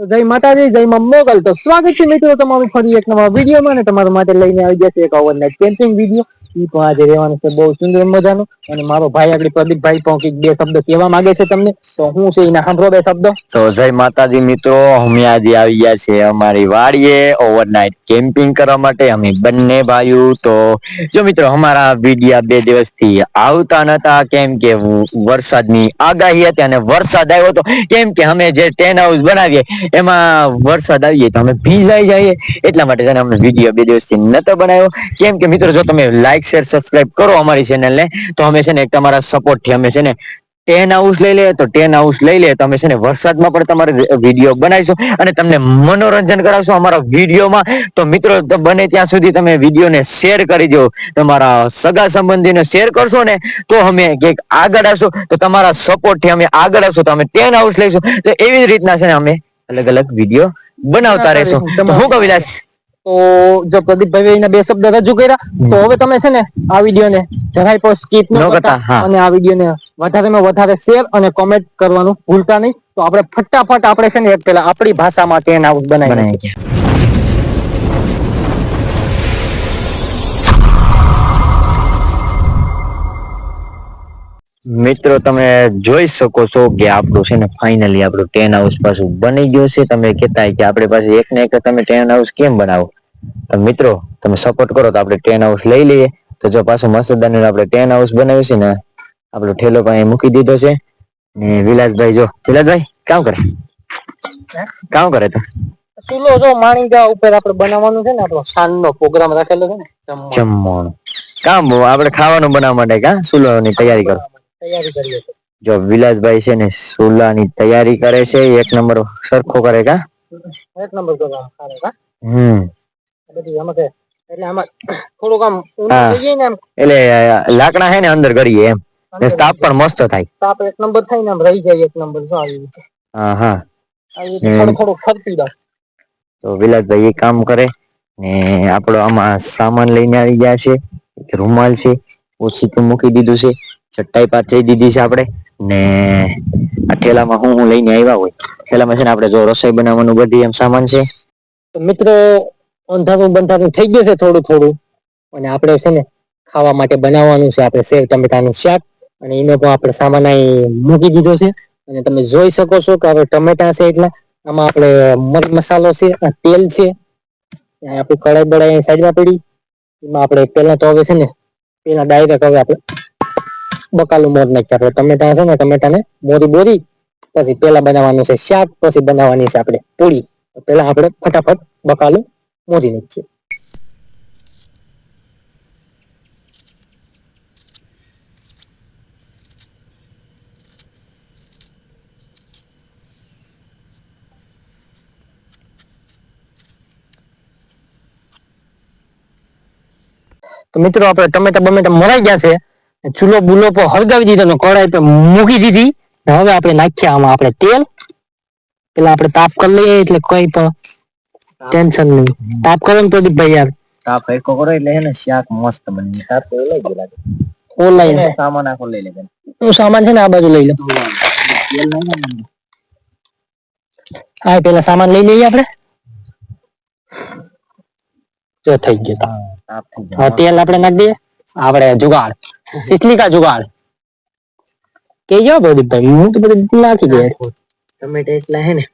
જય માતાજી, જય માં મોગલ. તો સ્વાગત છે મિત્રો તમારું ફરી એક નવા વિડીયોમાં અને તમારા માટે લઈને આવી ગયા છે એક ઓવરનાઇટ કેમ્પિંગ વીડિયો ઈ આજે રહેવાનું છે બહુ સુંદર મજાનું. અને મારો ભાઈ આગળ પ્રદીપભાઈ પણ કંઈક બે શબ્દ કહેવા માંગે છે તમને, તો હું છે એના સાંભળો બે શબ્દ. તો જય માતાજી મિત્રો, અમે આજે આવી ગયા છે અમારી વાડીએ ઓવરનાઇટ કેમ્પિંગ કરવા માટે. અમે બંને ભાઈઓ, તો જો મિત્રો, અમારા વિડિયા બે દિવસથી આવતા નતા, કેમ કે વરસાદની આગાહી હતી અને વરસાદ આવ્યો તો કેમ કે અમે જે ટેન હાઉસ બનાવીએ, એમાં વરસાદ આવીએ તો અમે ભીજાઈ જઈએ. એટલા માટે અમે વીડિયો બે દિવસથી નતો બનાવ્યો. કેમ કે મિત્રો, જો તમે લાઈક શેર સબસ્ક્રાઇબ કરો અમારી ચેનલને તો અમે છે ને તમારા સપોર્ટથી અમે છે ને ટેન હાઉસ લઈ લે તો ટેન હાઉસ લઈ લે તો અમે છે ને વરસાદમાં પણ તમારે વીડિયો બનાવીશું અને તમને મનોરંજન કરાવશું અમારા વિડીયોમાં તો મિત્રો બને ત્યાં સુધી તમે વિડીયોને શેર કરી દો. તમારા સગા સંબંધીને શેર કરશો ને તો અમે કંઈક આગળ આવશું. તો તમારા સપોર્ટથી અમે આગળ આવશું. તો અમે ટેન હાઉસ લઈશું. તો એવી જ રીતના છે ને અમે અલગ અલગ વીડિયો બનાવતા રહેશું. હું કવિલાસ તો જો પ્રદીપભાઈ બે શબ્દ રજૂ કર્યા તો હવે તમે છે ને આ વિડીયોને જરાય પણ સ્કીપ ન ન કરતા અને આ વિડીયોને વધારેમાં વધારે શેર અને કોમેન્ટ કરવાનું ભૂલતા નહીં. તો આપણે ફટાફટ આપણે છે ને એક પેલા આપણી ભાષામાં ટેન હાઉસ બનાવી બનાવી મિત્રો તમે જોઈ શકો છો કે આપણું છે ને ફાઇનલી આપણું ટેન હાઉસ પાછું બની ગયું છે. તમે કહેતા કે આપણી પાસે એક ને એક તમે ટેન હાઉસ કેમ બનાવો? તો મિત્રો તમે સપોર્ટ કરો તો આપણે ટેન હાઉસ લઈ લઈએ. તો જો પાછું મસ્તદાની આપણે ટેન હાઉસ બનાવ્યું છે ને આપણો ઠેલો પાસે મૂકી દીધો છે. ને વિલાસભાઈ જો વિલાસભાઈ કામ કરે? કામ કરે તો? ચૂલો જો માણીગા ઉપર આપણે બનાવવાનું છે ને આપણો સાંજનો પ્રોગ્રામ રાખેલો છે ને જમવાનું. કામ આપણે ખાવાનું બનાવવા માટે કા? ચૂલોની તૈયારી કરો. તૈયારી કરીએ છીએ. જો વિલાસભાઈ છે ને સુલાની તૈયારી કરે છે એક નંબર સરખો કરે કા? એક નંબર કરે કા? હમ. બધી આમાં કે એટલે આમાં થોડુંક આમ હા. ઊંડું થઈ જાય ને આમ. એટલે લાકડા છે ને અંદર કરીએ એમ. ને તાપ પણ મસ્ત થાય. તાપ એક નંબર થાય ને આમ રહી જાય એક નંબર જો આવી રીતે? હા હા. આવી થોડું થોડું ફરતી દો તો વિલાસભાઈ એ કામ કરે ને આપણો આમાં સામાન લઈને આવી ગયા છે રૂમાલ છે ઓછી મૂકી દીધું છે. ચટાઈ જઈ દીધી છે આપણે. ને આ ઠેલામાં હું હું લઈને આવ્યા હોય. ઠેલામાં છે ને આપણે જો રસોઈ બનાવવાનું બધી એમ સામાન છે. મિત્રો, અંધારું બંધારું થઈ ગયું છે થોડું થોડું. અને આપણે છે ને ખાવા માટે બનાવવાનું છે. આપણે સેવ ટમેટાનું શાક અને એનો પણ આપણે સામાન મૂકી દીધો છે. અને તમે જોઈ શકો છો કે હવે ટમેટા છે એટલે. આમાં આપણે મર મસાલો છે તેલ છે. આપણી કડાઈ બડાઈ સાઈડમાં પડી. એમાં આપણે પહેલા તો હવે છે ને પેલા ડાયરેક્ટ હવે આપણે બકાલું મોર નાખ્યા આપણે ટમેટા છે ને, ટમેટાને મોરી બોરી, પછી પેલા બનાવવાનું છે શાક, પછી બનાવવાની છે આપણે પૂરી. પેલા આપણે ફટાફટ બકાલું મોરી નાખીએ. તો મિત્રો, આપણે ટમેટા બમેટા મરાઈ ગયા છે. ચૂલો બુલો પર હળગાવી દીધો ને કઢાઈ પર મૂકી દીધી. હવે આપણે નાખ્યા આમાં આપણે તેલ. પેલા આપણે તાપ કરી લઈએ એટલે કોઈ પણ ટેન્શન નહીં. તાપ કરો ને પ્રદીપભાઈ યાર. તાપ એકો કરો એટલે હે ને શાક મસ્ત બની તાપ તો લઈ ગયેલા ઓનલાઈન સામાન આખો લઈ લે હું સામાન છે ને આ બાજુ લઈ લે. હા પેલા સામાન લઈ લઈએ આપણે. જો થઈ ગયો તાપ. હવે તેલ આપણે નાખી દઈએ. આપણે જુગાડ. ચીચલીકા જુગાડ. કે જાઓ પ્રદીપભાઈ હું તો બધું નાખી દે ટમેટા એટલા હે ને.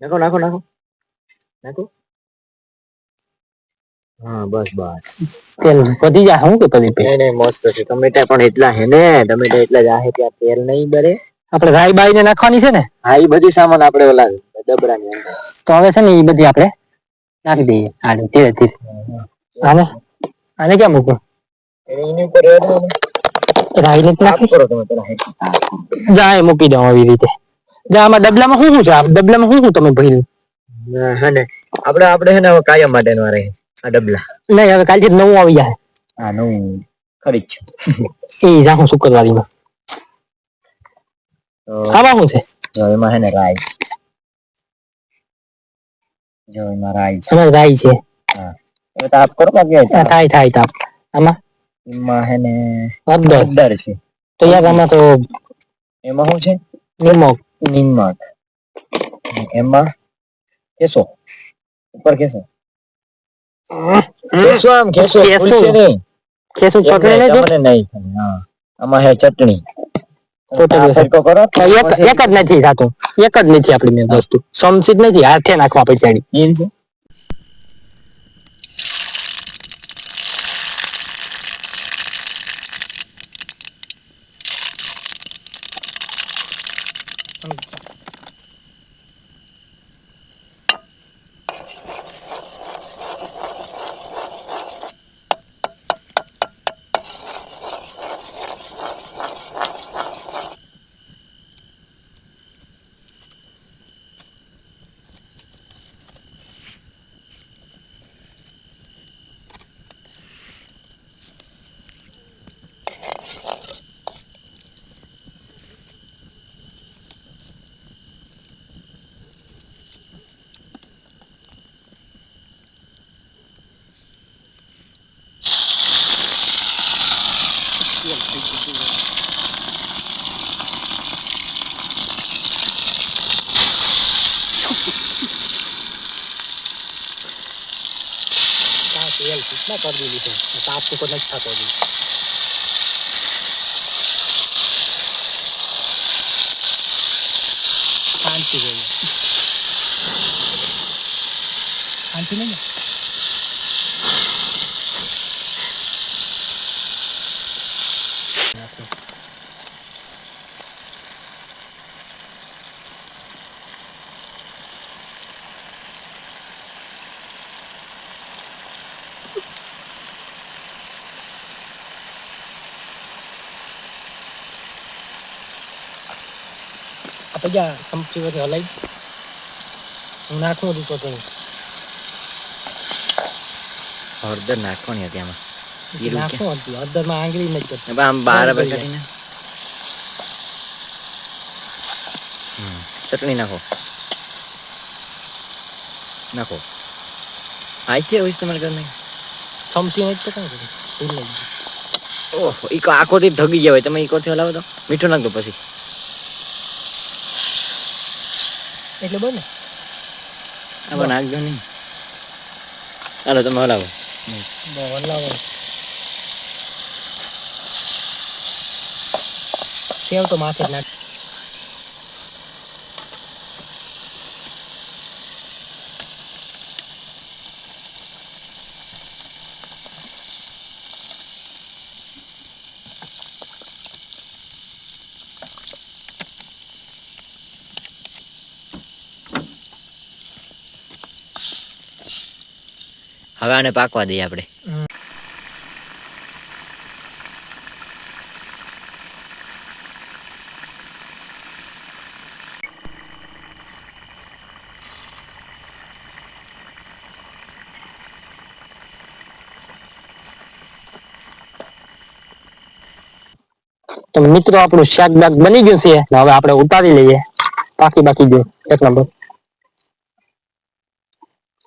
નાખો નાખો નાખો. નાખો. હા બસ બસ. તેલ વધી જાય હું કે પ્રદીપભાઈ નહીં મસ્ત છે. ટમેટા પણ એટલા હે ને. ટમેટા એટલા જાહે ત્યાં તેલ નહીં બરે. આપણે રાઈ બાઈ ને નાખવાની છે ને? હા એ બધું સામાન આપણે ઓલા ડબરાની અંદર. તો હવે છે ને એ બધી આપણે નાખી દઈએ. આને ધીરે ધીરે. આને? આને ક્યાં મૂકું એની ઉપર નાખી કરો તમે પેલા. મૂકી દઉં આવી રીતે. જા આમાં ડબલામાં શું શું છે ડબલામાં શું શું તમે ભર્યું? ના, હે ને. આપણે આપણે હે ને હવે કાયમ માટેનો આ રહે. આ ડબલા. નહીં હવે કાલથી નવું આવી જાય. હા નવું ખરી જ છે. એ જાહું શુક્રવારીમાં. આમાં શું છે? જો એમાં હે ને રાઈ જો એમાં રાઈ છે રાઈ છે. હવે તાપ કરો બાકી થાય થાય તાપ. આમાં? એમાં હે ને હળદર છે. તો યાર આમાં તો એમાં શું છે? નિમક. નિમક. એમાં કેસો? ઉપર કેસો? કેસો આમ કેસો? કેસો. નહીં. ખેસું ચટણી નહીં તમને નહીં હા. આમાં હે ચટણી. એક જ નથી થતું. એક જ નથી આપડી મેં વસ્તુ. સમસી નથી હાથે નાખવા પડશે આની. કોઈ નથી થતો. શાંતિ જોઈએ શાંતિ નહીં પૈયા ચમચી વડે હલાઈ. હું નાખું હતું તો. હળદર નાખવાની હતી આમાં. જીરું કે? નાખું હતું હળદરમાં આંગળી નહીં કરતી. આમ કાઢીને. હમ, ચટણી નાખો. નાખો. આઈ છે હોય તમારે ઘર નહીં ચમચી નહીં તો કાંઈ ભૂલ ગઈ. ઓહો ઈકો આખોથી ઢગી ગયા હોય તમે ઈકોથી હલાવો તો. મીઠું નાખ દો પછી. એટલે બને. આમાં નાખજો નહીં ચાલો તમે હલાવો. હલાવો. સેવ તો માથે જ નાખ. હવે આને પાકવા દઈએ આપણે. તો મિત્રો, આપણું શાક બાક બની ગયું છે. હવે આપણે ઉતારી લઈએ. પાકી બાકી ગયું. એક નંબર.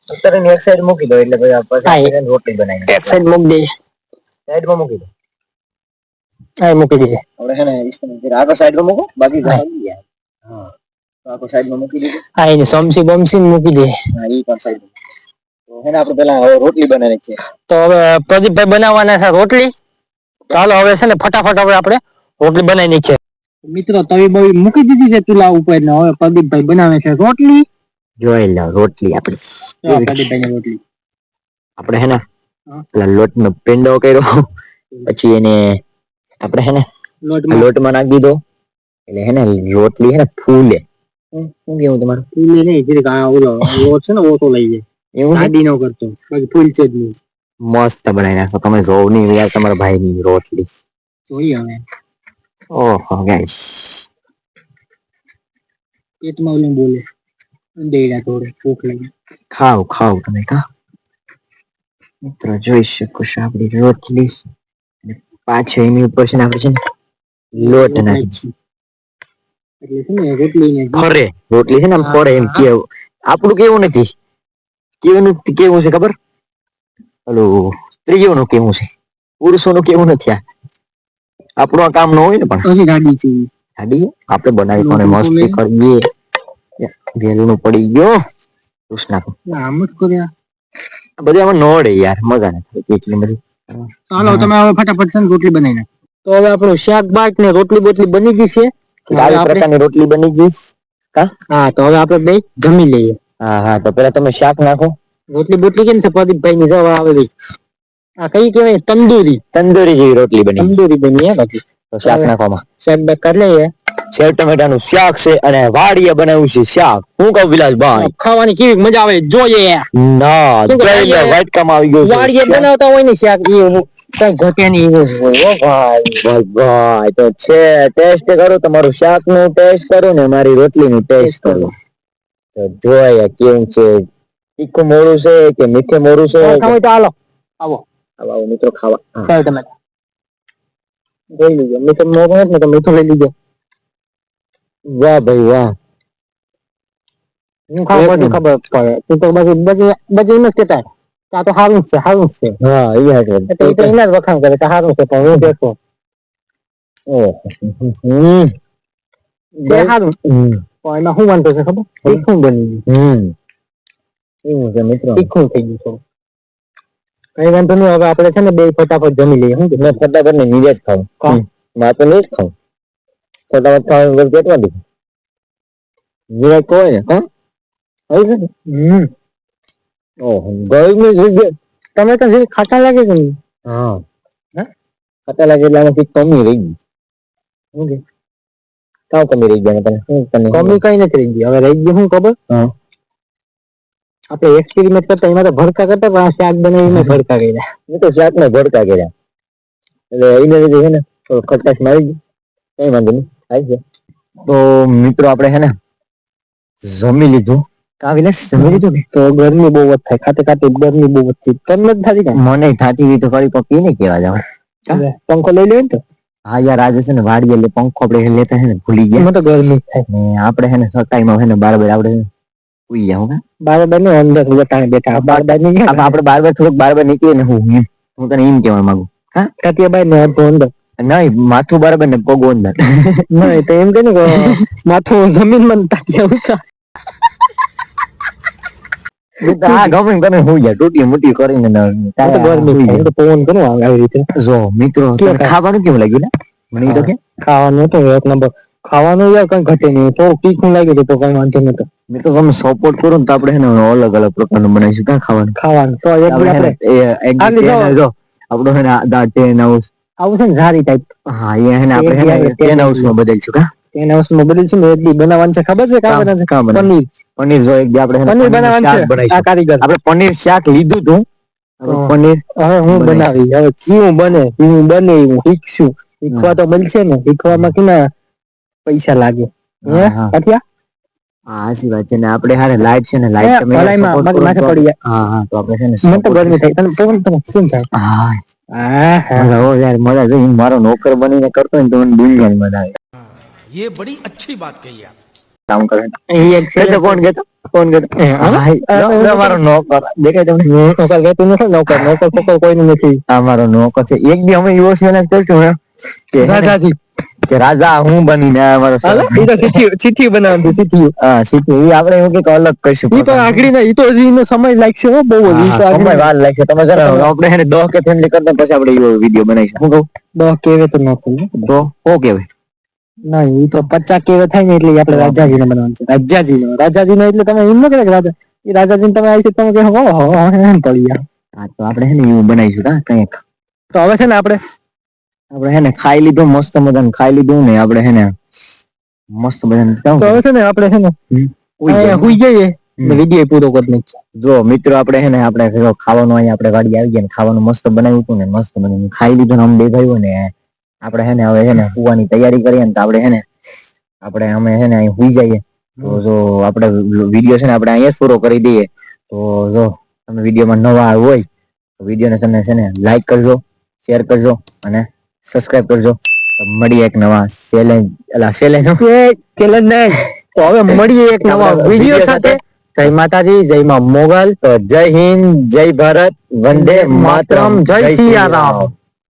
અત્યારે એક સાઈડ મૂકી દો એટલે પછી હા, પછી રોટલી બનાવી એક સાઈડ મૂકી દઈએ. સાઈડમાં મૂકી દો હા મૂકી દઈએ હવે છે ને આગળ સાઈડમાં મૂકો બાકી હા. ઘણા ગયા. હા. તો આગળ સાઈડમાં મૂકી દીધું. હા એને સમસી બમસી મૂકી દઈએ. હા એ પણ સાઈડ તો હે ને આપણે પેલા હવે રોટલી બનાવવાની છે તો હવે પ્રદીપભાઈ બનાવવાના છે રોટલી. ચાલો હવે છે ને ફટાફટ હવે આપણે રોટલી બનાવી છે મિત્રો તવી બવી મૂકી દીધી છે ચૂલા ઉપર ને હવે પ્રદીપભાઈ બનાવે છે રોટલી. જોઈ લો રોટલી આપણી. રોટલી. આપણે હે ને હા. પેલા લોટનો પેંડો કર્યો પછી એને આપણે હે ને લોટમાં? નાખી દીધો. એટલે હે ને રોટલી હે ને ફૂલે. શું કેવું તમારું? ફૂલે નહીં જે ઓલો લોટ છે ને ઓટો લઈ જાય. એવું ગાડી નો કરતો બાકી ફૂલ છે જ નહીં. મસ્ત બનાવી નાખો તમે જોવ નહીં યાર તમારા ભાઈ ની રોટલી. જોઈએ હવે. ઓહો ગાઈસ. પેટમાં ઓલું બોલે. દેડા થોડે ભૂખ લાગી ખાવ ખાવ તમે કા મિત્રો જોઈ શકો છો આપણી રોટલી અને પાછળ એની ઉપર છે ને આપણે છે ને લોટ નાખી એટલે છે ને રોટલી ને ફરે રોટલી છે ને આમ ફરે એમ કેવું આપણું કેવું નથી કેવું કેવું છે ખબર ઓલું સ્ત્રીઓનું કેવું છે પુરુષોનું કેવું નથી આ આપણું આ કામ ન હોય ને પણ પછી ગાડી છે ગાડી આપણે બનાવી કોને મસ્તી કરીએ વેલું પડી ગયો. પુશ નાખો ના, આમ જ કર્યા. આ બધી આમાં નોડે યાર મજા નથી એટલી બધી. ચાલો તમે હવે ફટાફટ છે ને રોટલી બનાવી નાખો. તો હવે આપણું શાક બાક ને રોટલી બોટલી બની ગઈ છે. હવે આવી આપણે- પ્રકારની રોટલી બની ગઈ. કા હા તો હવે આપણે બે જમી લઈએ. હા હા તો પેલા તમે શાક નાખો. રોટલી બોટલી કેમ છે? પ્રદીપભાઈ ની જવા આવે છે. આ કઈ કહેવાય? તંદૂરી. તંદૂરી જેવી રોટલી બની તંદૂરી બની હે બાકી. તો શાક હવે- નાખવામાં શાક બાક કરી લઈએ. સેવ ટમેટાનું શાક છે અને વાડીએ બનાવ્યું છે શાક. હું કહું વિલાસભાઈ? ખાવાની કેવી મજા આવે જોઈએ. ના? જઈને આવી ગયું વાડીએ બનાવતા હોય ને શાક એ કઈ ઘટે નહીં. એવું ભાઈ ભાઈ ભાઈ તો છે ટેસ્ટ કરો તમારું શાકનું ટેસ્ટ કરો ને મારી રોટલી નું ટેસ્ટ કરો. તો જોઈએ કેવું છે? તીખું મોરું છે કે મીઠે મોરું છે? હોય હાલો. આવો. આવો મિત્રો ખાવા. સાહેબ તમે જોઈ લીજો મીઠું મોકલો ને તો મીઠું લઈ લીજો વાહ ભાઈ વાહ. હું ખાવ ખબર પડે. તું તો બધી બધી બધી એમ જ કહેતા. આ તો સારું છે સારું છે. હા એ હાચું. એટલે એ તો એના જ વખાણ કરે કે સારું છે પણ હું દેખો ઓહો. હમ. તે સારું પણ એમાં શું વાંધો છે ખબર? તીખું બની ગયું. હમ. એવું છે મિત્રો. તીખું થઈ ગયું થોડું. કઈ વાંધો નહીં હવે આપણે છે ને બે ફટાફટ જમી લઈએ. મેં ફટાફટ ને નીરજ ખાવ કા? માં તો નહીં જ ખાવું. ફટાફટ ખાવાનું વગર કેટલા દી વિરાટ કોહલી હા આવી ને? હમ ઓહો ગરમી તમે તો જરીક ખાટા લાગે છે હા ખાતા લાગે એટલે આમાંથી કમી રહી ગઈ ઓકે કે? કાં કમી રહી ગયા તમે શું તમને કમી કઈ નથી રહી ગઈ હવે રહી ગયું શું ખબર હા. આપણે એક્સપેરિમેન્ટ કરતા એમાં તો ભડકા કરતા પણ આ શાક બનાવીને ભડકા કર્યા મેં તો શાક ને ભડકા કર્યા એટલે એને લીધે છે ને ખટાશમાં આવી ગઈ કઈ વાંધો નહીં થાય છે. તો મિત્રો આપણે છે ને જમી લીધું. કાવીને જમી લીધું ને તો ગરમી બહુ વધ થાય. ખાતે ખાતે ગરમી બહુ વધ થઈ. તમને થતી કાંઈ? મને થાતી હતી તો ફરી પકી ને કેવા જાવ પંખો લઈ લે ને તો. હા યાર આજે છે ને વાડીએ એટલે પંખો આપણે લેતા હે ને ભૂલી ગયા. મને તો ગરમી થાય. ને આપણે હે ને સટાઈમાં હે ને બાર બાર આપણે ઉઈ ગયા ને બાર બાર ને અંદર બતાવે બેઠા. બાર બારની આપણે બાર બાર થોડુંક બાર બાર નીકળીએ ને હું હું તને એમ કહેવા માંગુ. કાતિયા બાર ને અંદર. નહીં માથું બરાબર ને પગ અંદર. ના તો એમ કે ને માથું જમીનમાં તાક્યા ઊંચા હા ગમે તમે હું યાર ટૂટી મુટી કરીને તો ગરમી હુઈ થાય જાય. તો પવન કરો આવી રીતે. જો મિત્રો ખાવાનું કેમ લાગ્યું ને મને તો કે. ખાવાનું તો એક નંબર. ખાવાનું યાર કઈ ઘટે નહીં. તો તીખું લાગ્યું તો કઈ વાંધો નતો તમે સપોર્ટ કરો ને તો આપણે અલગ અલગ પ્રકારનું બનાવીશું. ક્યાં ખાવાનું? ખાવાનું તો એક આપણે છે ને આ ને દા આવું છે ને ઝારી ટાઈપ હા એ છે ને આપણે ટેન house માં બદલશું કા? ટેન હાઉસમાં બદલશું ને એક દી બનાવવાનું છે ખબર છે? કા બનાવવાનું છે? પનીર. પનીર જો એક દી આપણે પનીર બનાવવાનું છે આ કારીગર. આપણે પનીર શાક લીધું તું. પનીર હવે હું બનાવી. હવે કેવું બને? કેવું બને? હું શીખશું. શીખવા તો મળશે ને. શીખવામાં કેના પૈસા લાગે? હે? હા, હા. કાઠિયા? હા સાચી વાત છે ને આપણે હારે લાઈટ છે ને હે, લાઈટ તમે ભલાઈમાં support માથે કરો તો- પડી જાય. હા હા તો આપણે છે ને મને તો support ગરમી થાય તને પવન તમે શું થાય હા આ હા. મજા હો યાર મજા જો ઈ મારો નોકર બનીને કરતો હોય ને તો મને દુનિયાની મજા આવે ये बड़ी अच्छी बात कही आप કામ કરે અહીં એક છે કેતો કોણ કેતો કોણ કેતો એ, હા? હા, ઈ, આ તો લો, લો, મારો નોકર દેખાય તમને નોકર કહેતું નથી નોકર નોકર ફોકર કોઈનું નથી આ મારો નોકર છે એક દી અમે એવો સેલેક્ટ કરશું ને કે હે ને, રાજાજી કે રાજા હું બનીને ને મારો તો બનાવવાનું ચીઠી હા શીખ્યું એ આપણે એવું કંઈક અલગ કરશું એ તો આગળ ના એ તો હજી એનો સમય લાગશે હો બહુ જ. તો સમય વાર લાગશે તમે જરા આપણે એને દોહ કે ફેમિલી કરતા પછી આપણે એવો વીડિયો બનાવીશું હું કહું દોહ કેવે તો ન તો ઓકે ભાઈ ના એ તો પચાસ કેવે થાય ને એટલે આપણે રાજાજી ને બનાવવાનું છે રાજાજી નો રાજાજી નો એટલે તમે એમ ન કહે રાજા એ રાજાજી ને તમે આવી છે તમે કહો હો હો એમ પડી ગયા હા તો આપણે હે ને એવું બનાવીશું હા કંઈક તો હવે છે ને આપણે આપણે હે ને ખાઈ લીધું મસ્ત મજાનું ખાઈ લીધું ને આપણે હે ને મસ્ત મજાનું કેવું તો હવે છે ને આપણે છે ને ઉઈ અહીંયા જાય. હુઈ જઈએ. હમ. વીડિયો પૂરો કરી નાખીએ. જો મિત્રો આપણે હે ને આપણે જો ખાવાનું અહીંયા આપણે વાડી આવી ગયા ને ખાવાનું મસ્ત બનાવ્યું હતું ને મસ્ત બનાવ્યું ખાઈ લીધું ને આમ દેખાયું ને આપણે હે ને હવે હે ને સુવાની તૈયારી કરીએ ને તો આપણે હે ને આપણે અમે હે ને અહીં સુઈ જઈએ. તો જો આપણે વીડિયો છે ને આપણે અહીંયા જ પૂરો કરી દઈએ. તો જો તમે વિડીયોમાં નવા હોય તો વિડીયોને તમે છે ને લાઈક કરજો શેર કરજો અને સબસ્ક્રાઇબ કરજો. મળીએ એક નવા ચેલેન્જ અલા ચેલેન્જ ચેલેન્જ ને તો હવે મળીએ એક નવા વીડિયો સાથે. જય માતાજી જય માં મોગલ. તો જય હિન્દ જય ભારત. વંદે માતરમ. જય સિયારામ.